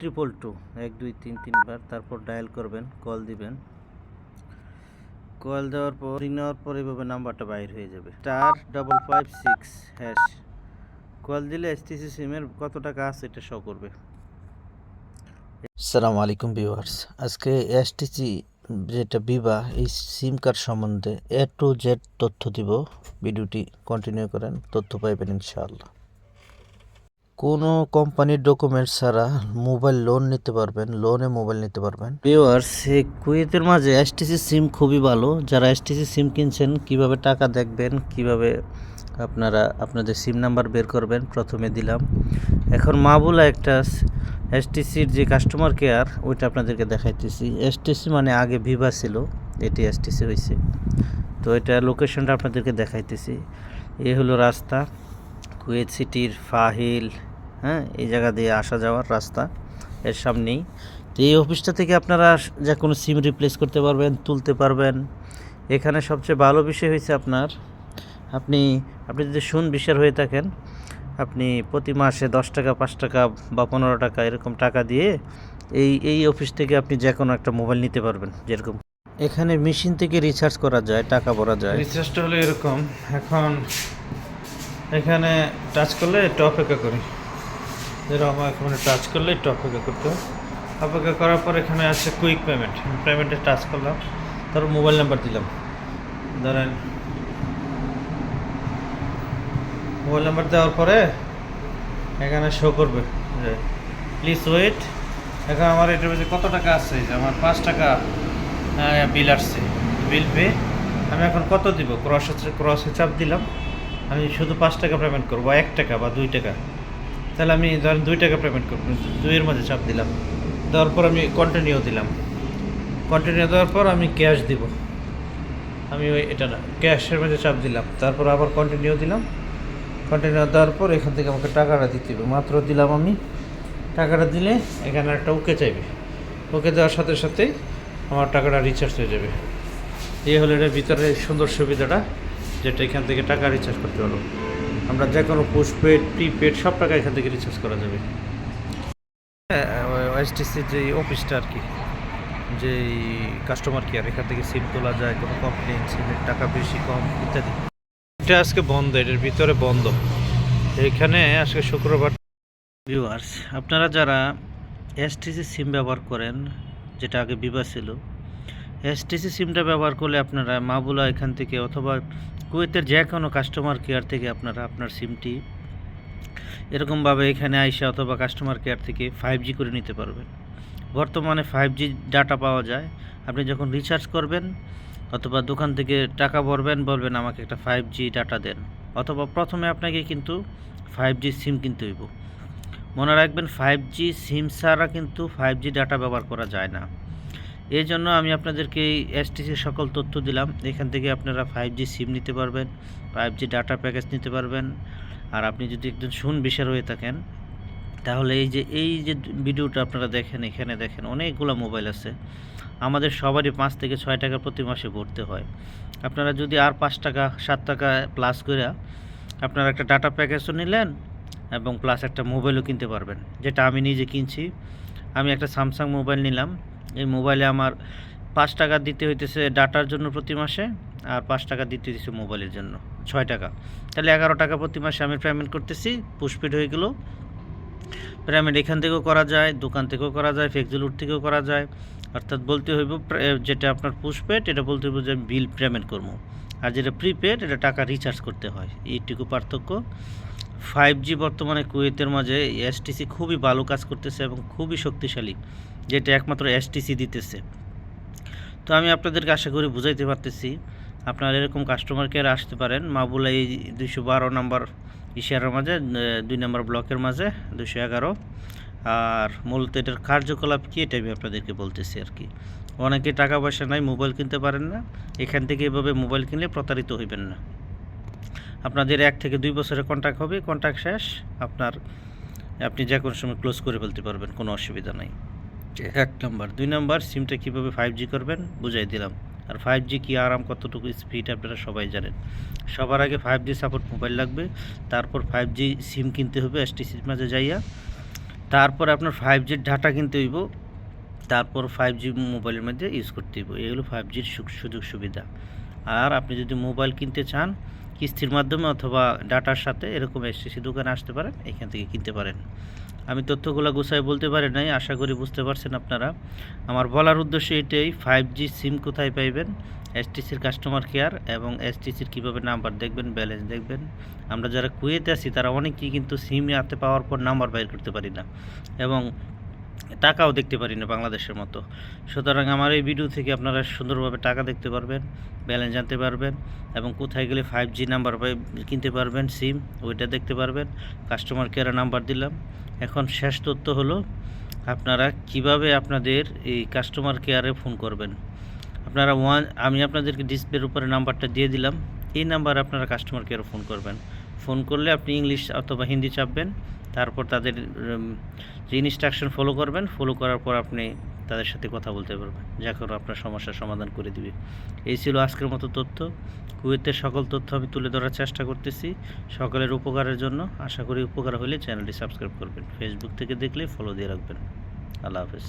Triple two এক, দুই, তিন, তিনবার তারপর ডায়াল করবেন কল দিবেন। কল দেওয়ার পর রিং নেওয়ার পর এইভাবে নাম্বারটা বাইর হয়ে যাবে। Star double five six hash call দিলে এসটিসি সিমের কত টাকা আছে এটা শো করবে। আসসালামু আলাইকুম ভিউয়ার্স। আজকে এসটিসি যেটা বিবা এই সিম কার্ড সম্বন্ধে এ টু জেড তথ্য দিব। ভিডিওটি কন্টিনিউ করেন, তথ্য পাইবেন ইনশাআল্লাহ। কোনো কোম্পানির ডকুমেন্টস ছাড়া মোবাইল লোন নিতে পারবেন লোনে মোবাইল নিতে পারবেন। এই কুয়েতের মাঝে এসটিসি সিম খুবই ভালো। যারা এসটিসি সিম কিনছেন, কীভাবে টাকা দেখবেন, কীভাবে আপনারা আপনাদের সিম নাম্বার বের করবেন, প্রথমে দিলাম। এখন মাবুলা একটা এসটিসির যে কাস্টমার কেয়ার ওইটা আপনাদেরকে দেখাইতেছি। এসটিসি মানে আগে ভিভা ছিল, এটি এসটিসি হয়েছে তো এটা লোকেশনটা আপনাদেরকে দেখাইতেছি। এ হলো রাস্তা, কুয়েত সিটির ফাহিল। হ্যাঁ এই জায়গা দিয়ে আসা যাওয়ার রাস্তা এর সামনেই। তো এই অফিসটা থেকে আপনারা যে কোনো সিম রিপ্লেস করতে পারবেন, তুলতে পারবেন। এখানে সবচেয়ে ভালো বিষয় হয়েছে আপনার, আপনি আপনি যদি শুন বিষয়ের হয়ে থাকেন, আপনি প্রতি মাসে দশ টাকা, পাঁচ টাকা বা পনেরো টাকা এরকম টাকা দিয়ে এই এই অফিস থেকে আপনি যে কোনো একটা মোবাইল নিতে পারবেন, যেরকম। এখানে মেশিন থেকে রিচার্জ করা যায়, টাকা ভরা যায়। রিচার্জটা হলো এরকম, এখন এখানে টাচ করলে একটু অপেক্ষা করি। যেরকম এখানে টাচ করলে একটু অপেক্ষা করতে হয়। অপেক্ষা করার পর এখানে আছে কুইক পেমেন্ট পেমেন্টে টাচ করলাম। তারপর মোবাইল নাম্বার দিলাম। ধরেন মোবাইল নাম্বার দেওয়ার পরে এখানে শো করবে। প্লিজ ওয়েট এখন আমার এটার মধ্যে কত টাকা আছে? যে, আমার পাঁচ টাকা বিল আসছে। বিল পে আমি এখন কত দিব? ক্রস ক্রসে চাপ দিলাম। আমি শুধু পাঁচ টাকা পেমেন্ট করব, এক টাকা বা দুই টাকা। তাহলে আমি ধরেন দুই টাকা পেমেন্ট করব। দুইয়ের মাঝে চাপ দিলাম। দেওয়ার পর আমি কন্টিনিউ দিলাম। কন্টিনিউ দেওয়ার পর আমি ক্যাশ দিব। আমি ওই এটা না ক্যাশের মাঝে চাপ দিলাম। তারপর আবার কন্টিনিউ দিলাম। কন্টিনিউ দেওয়ার পর এখান থেকে আমাকে টাকাটা দিতে হবে। মাত্র দিলাম আমি। টাকাটা দিলে এখানে একটা ওকে চাইবে। ওকে দেওয়ার সাথে সাথেই আমার টাকাটা রিচার্জ হয়ে যাবে। এই হলো এটার ভিতরে সুন্দর সুবিধাটা, যেটা এখান থেকে টাকা রিচার্জ করতে পারব। আমরা যে কোনো পোস্টপেড প্রিপেড সব টাকা এখান থেকে রিচার্জ করা যাবে। ওএসটিসির যে অফিসটা আর কি যে কাস্টমার কেয়ার এখান থেকে সিম তোলা যায় কোনো কমপ্লেন সিমের টাকা বেশি কম ইত্যাদি। এটা আজকে বন্ধ এটার ভিতরে বন্ধ। এখানে আজকে শুক্রবার। ভিউয়ার্স আপনারা যারা এসটিসি সিম ব্যবহার করেন যেটা আগে বিভা ছিল এসটিসি সিমটা ব্যবহার করলে আপনারা মাবুলা এখান থেকে অথবা কুয়েতের যে কোনো কাস্টমার কেয়ার থেকে আপনারা আপনার সিমটি এরকমভাবে এখানে আইসা অথবা কাস্টমার কেয়ার থেকে ফাইভ জি করে নিতে পারবেন। বর্তমানে ফাইভ জি ডাটা পাওয়া যায়। আপনি যখন রিচার্জ করবেন অথবা দোকান থেকে টাকা ভরবেন, বলবেন, আমাকে একটা ফাইভ জি ডাটা দেন। অথবা প্রথমে আপনাকে কিন্তু ফাইভ জি সিম কিনতে হইব। মনে রাখবেন ফাইভ জি সিম ছাড়া কিন্তু ফাইভ জি ডাটা ব্যবহার করা যায় না। এই জন্য আমি আপনাদেরকে এই এসটিসির সকল তথ্য দিলাম। এখান থেকে আপনারা ফাইভ জি সিম নিতে পারবেন ফাইভ জি ডাটা প্যাকেজ নিতে পারবেন। আর আপনি যদি একজন শুন বিশার হয়ে থাকেন, তাহলে এই যে এই যে ভিডিওটা আপনারা দেখেন, এখানে দেখেন অনেকগুলো মোবাইল আছে। আমাদের সবারই পাঁচ থেকে ছয় টাকা প্রতি মাসে ভরতে হয়। আপনারা যদি আর পাঁচ টাকা, সাত টাকা প্লাস করে আপনারা একটা ডাটা প্যাকেজও নিলেন এবং প্লাস একটা মোবাইলও কিনতে পারবেন। যেটা আমি নিজে কিনছি। আমি একটা স্যামসাং মোবাইল নিলাম। এই মোবাইলে আমার পাঁচ টাকা দিতে হইতেছে ডাটার জন্য প্রতি মাসে আর পাঁচ টাকা দিতে হইতেছে মোবাইলের জন্য, ছয় টাকা। তাহলে এগারো টাকা প্রতি মাসে আমি পেমেন্ট করতেছি পুষ্পিড হয়ে গেল। পেমেন্ট এখান থেকেও করা যায়, দোকান থেকেও করা যায় ফেক্সিলুট থেকেও করা যায়। অর্থাৎ বলতে হইব যেটা আপনার পুষ্পেড এটা বলতে হইব যে বিল পেমেন্ট করব। আর যেটা প্রিপেড এটা টাকা রিচার্জ করতে হয়। এইটুকু পার্থক্য। ফাইভ জি বর্তমানে কুয়েতের মাঝে এসটিসি খুবই ভালো কাজ করতেছে এবং খুবই শক্তিশালী, যেটা একমাত্র এসটিসি দিতেছে। তো আমি আপনাদেরকে আশা করি বুঝাইতে পারতেছি, আপনারা এরকম কাস্টমার কেয়ার আসতে পারেন। মাবুলা এই দুইশো বারো নম্বর ইশিয়ারের মাঝে দুই নম্বর ব্লকের মাঝে দুশো এগারো। আর মূলত এটার কার্যকলাপ কী, এটা আমি আপনাদেরকে বলতেছি আর কি। অনেকে টাকা পয়সা নাই, মোবাইল কিনতে পারেন না, এখান থেকে এভাবে মোবাইল কিনলে প্রতারিত হইবেন না। আপনাদের এক থেকে দুই বছরের কন্ট্যাক্ট হবে কন্ট্যাক্ট শেষ, আপনার, আপনি যে কোনো সময় ক্লোজ করে ফেলতে পারবেন, কোনো অসুবিধা নাই। এক নম্বর দুই নাম্বার সিমটা কীভাবে ফাইভ জি করবেন, বুঝাই দিলাম। আর ফাইভ জি কী, আরাম, কতটুকু স্পিড আপনারা সবাই জানেন। সবার আগে ফাইভ জি সাপোর্ট মোবাইল লাগবে, তারপর ফাইভ জি সিম কিনতে হবে এসটিসির মাঝে যাইয়া। তারপর আপনার ফাইভ জির ডাটা কিনতে হইব, তারপর ফাইভ জি মোবাইলের মধ্যে ইউজ করতে হইব। এগুলো ফাইভ জির সুযোগ সুবিধা। আর আপনি যদি মোবাইল কিনতে চান কিস্তির মাধ্যমে অথবা ডাটার সাথে এরকম এসটিসি দোকানে আসতে পারেন, এখান থেকে কিনতে পারেন। আমি তথ্যগুলো গুছাই বলতে পারি নাই, আশা করি বুঝতে পারছেন আপনারা। আমার বলার উদ্দেশ্য এটাই ফাইভ জি সিম কোথায় পাইবেন, এসটিসির কাস্টমার কেয়ার এবং এসটিসির কীভাবে নাম্বার দেখবেন ব্যালেন্স দেখবেন। আমরা যারা কুয়েতে আছি, তারা অনেকেই কিন্তু সিম হাতে পাওয়ার পর নাম্বার বাইর করতে পারি না। এবং টাকাও দেখতে পারি না বাংলাদেশের মতো। সুতরাং আমার এই ভিডিও থেকে আপনারা সুন্দরভাবে টাকা দেখতে পারবেন ব্যালেন্স জানতে পারবেন এবং কোথায় গেলে ফাইভ জি নাম্বার কিনতে পারবেন সিম ওইটা দেখতে পারবেন। কাস্টমার কেয়ারে নাম্বার দিলাম। এখন শেষ তথ্য হলো, আপনারা কীভাবে আপনাদের এই কাস্টমার কেয়ারে ফোন করবেন। আপনারা ওয়ান আমি আপনাদেরকে ডিসপ্লের উপরে নাম্বারটা দিয়ে দিলাম। এই নাম্বারে আপনারা কাস্টমার কেয়ারে ফোন করবেন। ফোন করলে আপনি ইংলিশ অথবা হিন্দি চাপবেন। তারপর তাদের যে ইনস্ট্রাকশন ফলো করবেন ফলো করার পর আপনি তাদের সাথে কথা বলতে পারবেন। যা করে আপনার সমস্যার সমাধান করে দিবে। এই ছিল আজকের মতো তথ্য। কুয়েতের সকল তথ্য আমি তুলে ধরার চেষ্টা করতেছি সকলের উপকারের জন্য। আশা করি উপকার হলে চ্যানেলটি সাবস্ক্রাইব করবেন। ফেসবুক থেকে দেখলে ফলো দিয়ে রাখবেন। আল্লাহ হাফেজ।